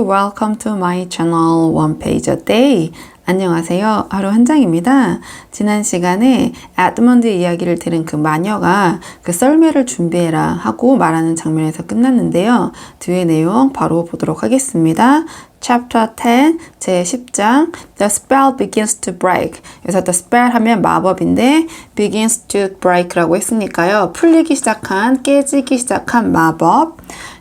welcome to my channel One Page a Day. 안녕하세요. 하루 한 장입니다. 지난 시간에 에드먼드의 이야기를 들은 그 마녀가 그 썰매를 준비해라 하고 말하는 장면에서 끝났는데요. 뒤의 내용 바로 보도록 하겠습니다. Chapter 10, 제 10장 The spell begins to break. 여기서 the spell 하면 마법인데 begins to break라고 했으니까요. 풀리기 시작한, 깨지기 시작한 마법.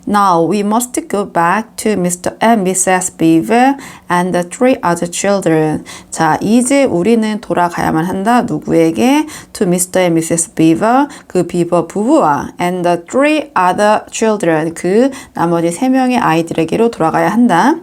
Now we must go back to Mr. and Mrs. Beaver and the three other children. 자, 이제 우리는 돌아가야만 한다. 누구에게? To Mr. and Mrs. Beaver, 그 비버 부부와 and the three other children, 그 나머지 세 명의 아이들에게로 돌아가야 한다.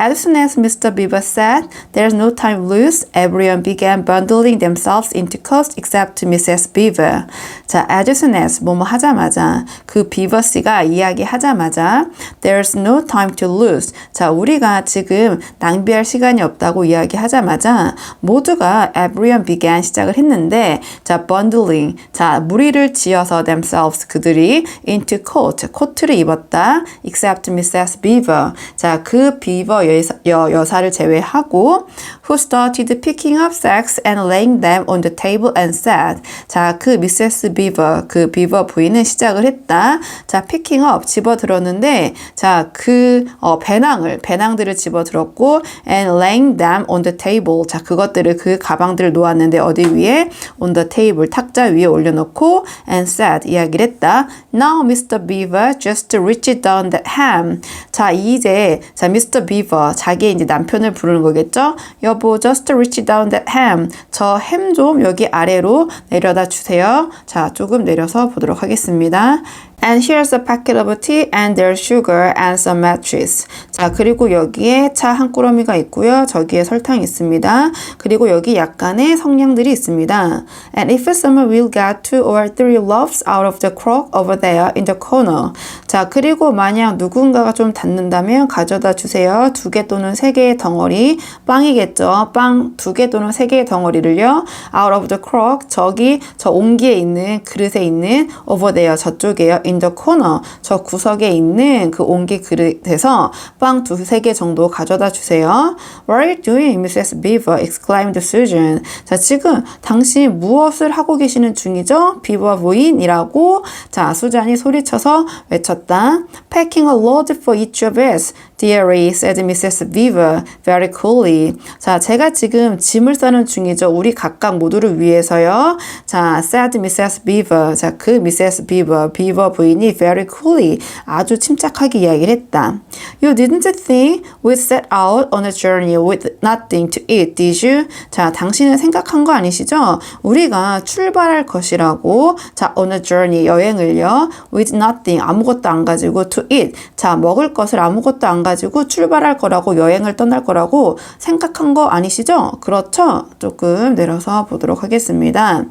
As soon as Mr. Beaver said, there's no time to lose, everyone began bundling themselves into coats except Mrs. Beaver. 자, as soon as, 뭐뭐 하자마자, 그 비버 씨가 이야기하자마자, there's no time to lose. 자, 우리가 지금 낭비할 시간이 없다고 이야기하자마자, 모두가 everyone began 시작을 했는데, 자, bundling. 자, 무리를 지어서 themselves, 그들이 into coat, 코트를 입었다. except Mrs. Beaver. 자, 그 비버 여, 여사를 제외하고 who started picking up sacks and laying them on the table and said 자, 그 미세스 비버, 그 비버 부인은 시작을 했다. 자, picking up 집어 들었는데 자, 그 어, 배낭을 배낭들을 집어 들었고 and laying them on the table 자, 그것들을 그 가방들을 놓았는데 어디 위에 on the table 탁자 위에 올려 놓고 and said 이야기를 했다. Now Mr. Beaver just reached down that ham. 자, 이제 자, Mr. Beaver 자기 이제 남편을 부르는 거겠죠? 여보, just reach down that ham. 저 햄 좀 여기 아래로 내려다 주세요. 자, 조금 내려서 보도록 하겠습니다. And here's a packet of tea and there's sugar and some matches. 자, 그리고 여기에 차 한 꾸러미가 있고요. 저기에 설탕이 있습니다. 그리고 여기 약간의 성냥들이 있습니다. And if someone will get two or three loaves out of the crock over there in the corner. 자, 그리고 만약 누군가가 좀 닿는다면 가져다 주세요. 두 개 또는 세 개의 덩어리. 빵이겠죠. 빵 두 개 또는 세 개의 덩어리를요. Out of the crock. 저기 저 온기에 있는 그릇에 있는 over there 저쪽에요. In the corner 저 구석에 있는 그 온기 그릇에서 빵 두세 개 정도 가져다 주세요. What are you doing, Mrs. Beaver? exclaimed Susan. 자, 지금 당신 무엇을 하고 계시는 중이죠? 비버 부인이라고 자, 수잔이 소리쳐서 외쳤다. Packing a load for each of us. Dearie, said Mrs. Beaver very coolly. 자, 제가 지금 짐을 싸는 중이죠. 우리 각각 모두를 위해서요. 자, said Mrs. Beaver. 자, 그 Mrs. Beaver, 비버 부인이 very coolly 아주 침착하게 이야기를 했다. You didn't think we'd set out on a journey with nothing to eat, did you? 자, 당신은 생각한 거 아니시죠? 우리가 출발할 것이라고. 자, on a journey 여행을요. with nothing 아무것도 안 가지고 to eat. 자, 먹을 것을 아무것도 안 가지고 출발할 거라고 여행을 떠날 거라고 생각한 거 아니시죠? 그렇죠? 조금 내려서 보도록 하겠습니다.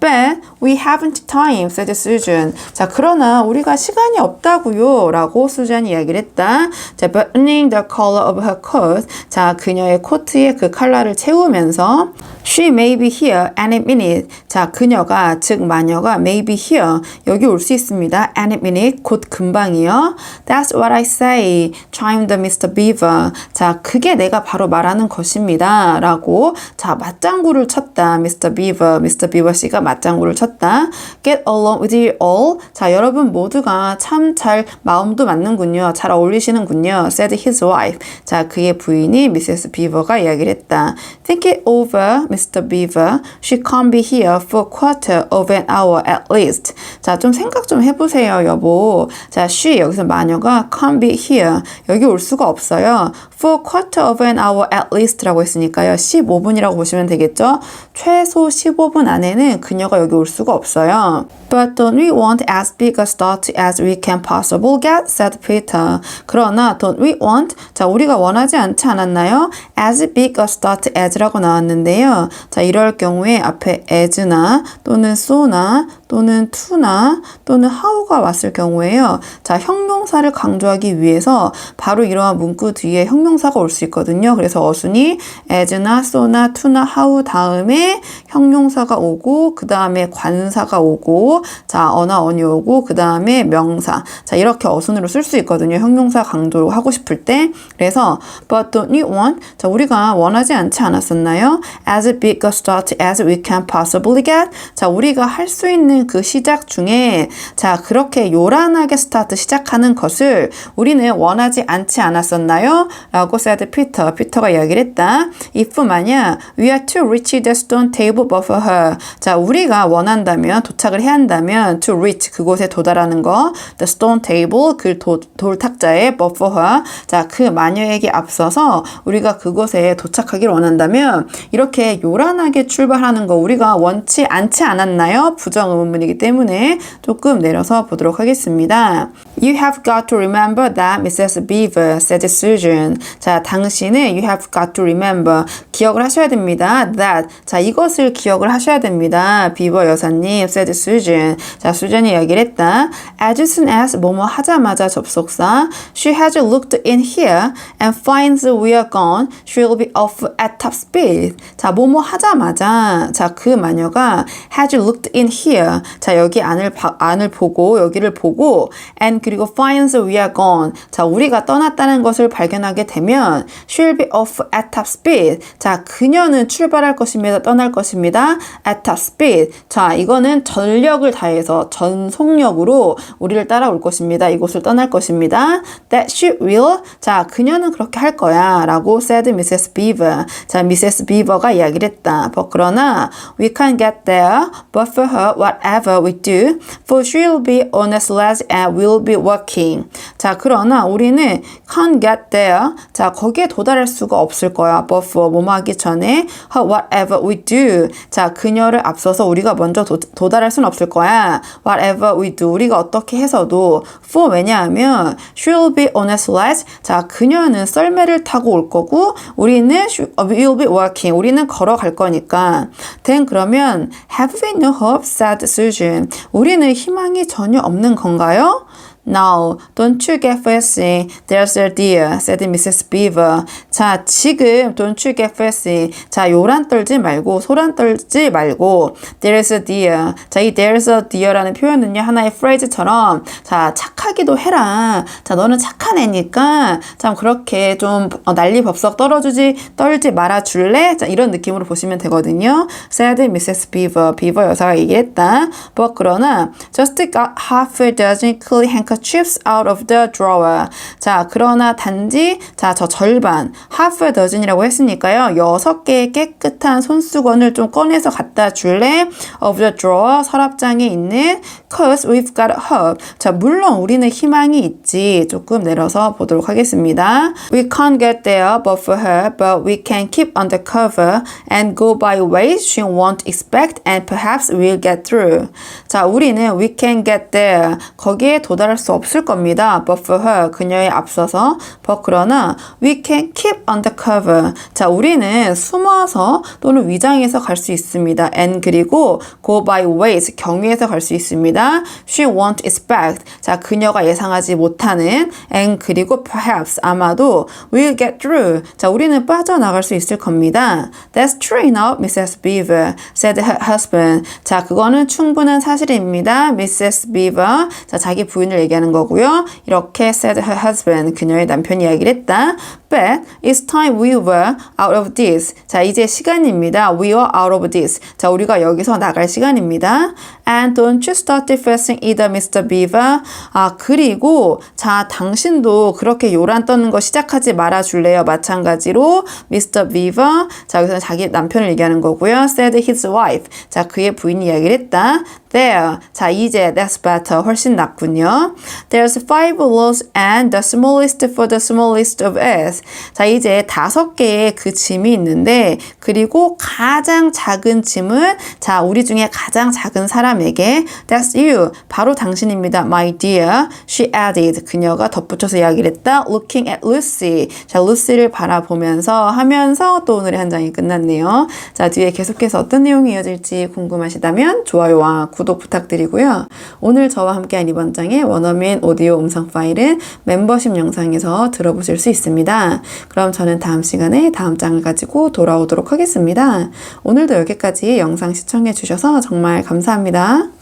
But we haven't time, said Susan. 자, 그러나 우리가 시간이 없다고요. 라고 수잔이 이야기를 했다. 자, buttoning the collar of her coat. 자, 그녀의 코트의 그 컬러를 채우면서 She may be here any minute. 자, 그녀가, 즉 마녀가 may be here. 여기 올 수 있습니다. any minute. 곧 금방이요. That's what I say. chimed Mr. Beaver. 자, 그게 내가 바로 말하는 것입니다. 라고, 자, 맞장구를 쳤다. Mr. Beaver. Mr. Beaver 씨가 맞장구를 쳤다. Get along with you all. 자, 여러분 모두가 참 잘 마음도 맞는군요. 잘 어울리시는군요. said his wife. 자, 그의 부인이 미세스 비버가 이야기를 했다. Think it over, Mr. Beaver. She can't be here for quarter of an hour at least. 자, 좀 생각 좀 해보세요, 여보. 자, she 여기서 마녀가 can't be here. 여기 올 수가 없어요. For quarter of an hour at least라고 했으니까요. 15분이라고 보시면 되겠죠? 최소 15분 안에는 그녀가 여기 올 수가 없어요. But don't we want as big a start as we can possible get? said Peter. 그러나 don't we want? 자, 우리가 원하지 않지 않았나요? As big a start as라고 나왔는데요. 자, 이럴 경우에 앞에 as나 또는 so나 또는 to나 또는 how가 왔을 경우에요. 자, 형용사를 강조하기 위해서 바로 이러한 문구 뒤에 형용사가 올 수 있거든요. 그래서 어순이 as나 so나 to나 how 다음에 형용사가 오고 그 다음에 관사가 오고, 자, 어나 어니 오고, 그 다음에 명사. 자, 이렇게 어순으로 쓸 수 있거든요. 형용사 강조로 하고 싶을 때. 그래서, but don't you want? 자, 우리가 원하지 않지 않았었나요? As big a start as we can possibly get. 자, 우리가 할 수 있는 그 시작 중에, 자, 그렇게 요란하게 스타트 시작하는 것을 우리는 원하지 않지 않았었나요? 라고 said Peter. 피터가 이야기를 했다. if 만약 we are to reach the stone table before her. 자, 우리가 원한다면 도착을 해야 한다면 to reach 그곳에 도달하는 거. the stone table 그 도, 돌 탁자에 before her. 자, 그 마녀에게 앞서서 우리가 그곳에 도착하기를 원한다면 이렇게 요란하게 출발하는 거 우리가 원치 않지 않았나요? 부정 의문문이기 때문에 조금 내려서 보도록 하겠습니다. You have got to remember that Mrs. Beaver said Susan. 자, 당신은 you have got to remember 기억을 하셔야 됩니다. That 자 이것을 기억을 하셔야 됩니다. 비버 여사님 said Susan. 자, 수전이 이야기를 했다. As soon as 뭐뭐 하자마자 접속사 She has looked in here and finds we are gone. She will be off at top speed. 자, 뭐뭐 하자마자 자, 그 마녀가 has looked in here. 자, 여기 안을 바, 안을 보고 여기를 보고 and 그리고 finds we are gone. 자, 우리가 떠났다는 것을 발견하게 되면 she'll be off at top speed. 자, 그녀는 출발할 것입니다. 떠날 것입니다. at top speed. 자, 이거는 전력을 다해서 전속력으로 우리를 따라올 것입니다. 이곳을 떠날 것입니다. That she will. 자, 그녀는 그렇게 할 거야. 라고 said Mrs. Beaver. 자, Mrs. Beaver가 이야기를 했다. But 그러나 we can get there, but for her, whatever we do, for she'll be on a sledge and we'll be walking. 자, 그러나 우리는 can't get there. 자, 거기에 도달할 수가 없을 거야. But for 뭐뭐 하기 전에 her whatever we do. 자, 그녀를 앞서서 우리가 먼저 도, 도달할 수는 없을 거야. Whatever we do. 우리가 어떻게 해서도 for 왜냐하면 she'll be on a sledge. 자, 그녀는 썰매를 타고 올 거고 우리는 she- we'll be walking. 우리는 걸어갈 거니까. then 그러면 have we no hope? said Susan. 우리는 희망이 전혀 없는 건가요? Now, don't you get fussy. There's a deer, said Mrs. Beaver. 자, 지금 don't you get fussy. 자, 요란 떨지 말고 소란 떨지 말고 there's a deer. 자, 이 there's a deer라는 표현은요 하나의 phrase처럼 자 착 하기도 해라. 자, 너는 착한 애니까 참 그렇게 좀 어, 난리 법석 떨어주지 떨지 말아 줄래? 자, 이런 느낌으로 보시면 되거든요. said Mrs. Beaver. 비버 여사가 얘기했다. But 그러나 just got half a dozen clean handkerchiefs out of the drawer. 자, 그러나 단지 자, 저 절반 half a dozen이라고 했으니까요. 여섯 개의 깨끗한 손수건을 좀 꺼내서 갖다 줄래? of the drawer 서랍장에 있는 cause we've got hope. 자, 물론 우리 는 희망이 있지. 조금 내려서 보도록 하겠습니다. We can't get there but for her, but we can keep undercover and go by ways she won't expect and perhaps we'll get through. 자, 우리는 we can get there. 거기에 도달할 수 없을 겁니다. But for her, 그녀에 앞서서. But 그러나 we can keep undercover. 자, 우리는 숨어서 또는 위장해서 갈 수 있습니다. And 그리고 go by ways, 경위에서 갈 수 있습니다. She won't expect. 자, 그녀 가 예상하지 못하는 and 그리고 perhaps 아마도 we'll get through. 자, 우리는 빠져나갈 수 있을 겁니다. That's true enough, Mrs. Beaver, said her husband. 자, 그거는 충분한 사실입니다. Mrs. Beaver. 자, 자기 부인을 얘기하는 거고요. 이렇게 said her husband. 그녀의 남편이 이야기를 했다. But it's time we were out of this. 자, 이제 시간입니다. We are out of this. 자, 우리가 여기서 나갈 시간입니다. And don't you start defacing either, Mr. Beaver. 아, 그리고 자, 당신도 그렇게 요란 떠는 거 시작하지 말아 줄래요? 마찬가지로 Mr. Beaver. 자, 여기서는 자기 남편을 얘기하는 거고요. said his wife. 자, 그의 부인이 이야기를 했다. There. 자, 이제 that's better. 훨씬 낫군요. There's five loaves and the smallest for the smallest of us. 자, 이제 다섯 개의 그 짐이 있는데, 그리고 가장 작은 짐은, 자, 우리 중에 가장 작은 사람에게, that's you. 바로 당신입니다. My dear. She added. 그녀가 덧붙여서 이야기를 했다. Looking at Lucy. 자, 루시를 바라보면서 하면서 또 오늘의 한 장이 끝났네요. 자, 뒤에 계속해서 어떤 내용이 이어질지 궁금하시다면 좋아요와 구독 구독 부탁드리고요. 오늘 저와 함께한 이번 장의 원어민 오디오 음성 파일은 멤버십 영상에서 들어보실 수 있습니다. 그럼 저는 다음 시간에 다음 장을 가지고 돌아오도록 하겠습니다. 오늘도 여기까지 영상 시청해 주셔서 정말 감사합니다.